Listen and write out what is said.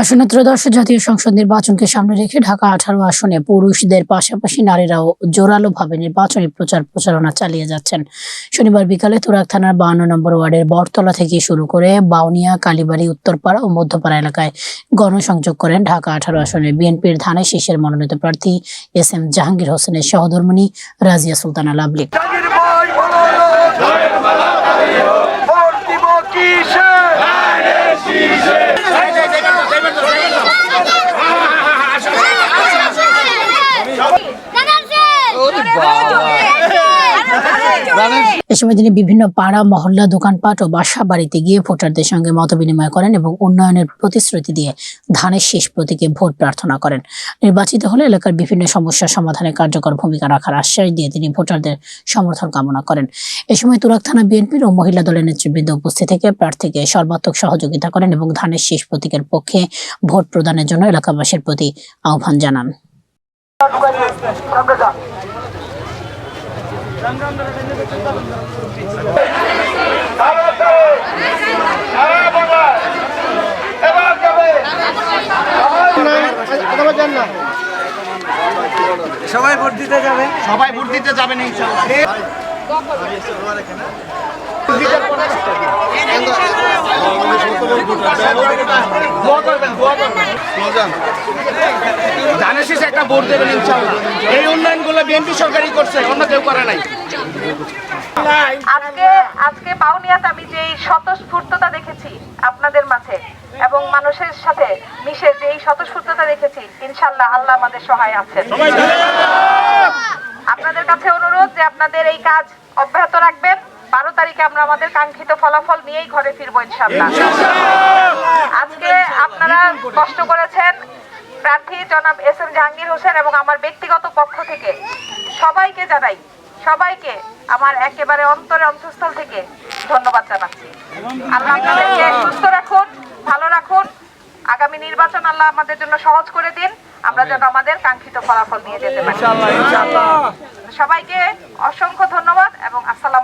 আসন্ন ত্রয়োদশ জাতীয় সংসদ নির্বাচনকে সামনে রেখে ঢাকা আঠারো আসনে পুরুষদের পাশাপাশি নারীরাও জোরালোভাবে নির্বাচনী প্রচার প্রচারণা চালিয়ে যাচ্ছেন। শনিবার বিকালে তুরাক থানার বাহান্ন নম্বর ওয়ার্ডের বটতলা থেকে শুরু করে বাউনিয়া, কালীবাড়ি, উত্তরপাড়া ও মধ্যপাড়া এলাকায় গণসংযোগ করেন ঢাকা আঠারো আসনে বিএনপির ধানের শীষের মনোনীত প্রার্থী এস এম জাহাঙ্গীর হোসেনের সহধর্মিনী রাজিয়া সুলতানা লাভলি এ সময় তিনি বিভিন্ন পাড়া মহল্লা দোকানপাট ও বাসা বাড়িতে গিয়ে ভোটারদের সঙ্গে মত বিনিময় করেন এবং উন্নয়নের প্রতিশ্রুতি দিয়ে ধানের শেষ প্রতীকে ভোট প্রার্থনা করেন। নির্বাচিত হলে এলাকার বিভিন্ন সমস্যা সমাধানে কার্যকর ভূমিকা রাখার আশ্বাস দিয়ে তিনি ভোটারদের সমর্থন কামনা করেন। এ সময় তুরাক থানা বিএনপির ও মহিলা দলের নেতৃবৃন্দ উপস্থিত থেকে প্রার্থীকে সর্বাত্মক সহযোগিতা করেন এবং ধানের শেষ প্রতীকের পক্ষে ভোট প্রদানের জন্য এলাকাবাসীর প্রতি আহ্বান জানান। সবাই ভোট দিতে যাবে। সবাই ভোট দিতে যাবেন ইনশাল্লাহ দোয়া করবেন দোয়া করবেন ধানের শেষে একটা ভোট দেবেন ইনশাল্লাহ। এই উন্নয়নগুলো বিএনপি সরকারই করছে অন্য কেউ করে নাই। আজকে আজকে বাউনিয়াতে আমি যে স্বতঃস্ফূর্ততা দেখেছি আপনাদের মাঝে এবং মানুষের সাথে মিশে যে এই স্বতঃস্ফূর্ততা দেখেছি ইনশাল্লাহ আল্লাহ আমাদের সহায় আছেন। আপনাদের কাছে অনুরোধ যে আপনাদের এই কাজ অব্যাহত রাখবেন। তারিখে আমরা আমাদের কাঙ্ক্ষিত ফলাফল নিয়েই ঘরে ফিরবো ইনশাল্লাহ আজকে আপনারা কষ্ট করেছেন প্রার্থী জনাব এস এম জাহাঙ্গীর হোসেন এবং আমার ব্যক্তিগত পক্ষ থেকে। সবাইকে জানাই সবাইকে আমার একেবারে অন্তরে অন্তঃস্থল থেকে ধন্যবাদ জানাচ্ছি। আল্লাহ আপনাদেরকে সুস্থ রাখুন ভালো রাখুন। আগামী নির্বাচন আল্লাহ আমাদের জন্য সহজ করে দিন। আমরা যেন আমাদের কাঙ্ক্ষিত ফলাফল নিয়ে যেতে পারি। সবাইকে অসংখ্য ধন্যবাদ।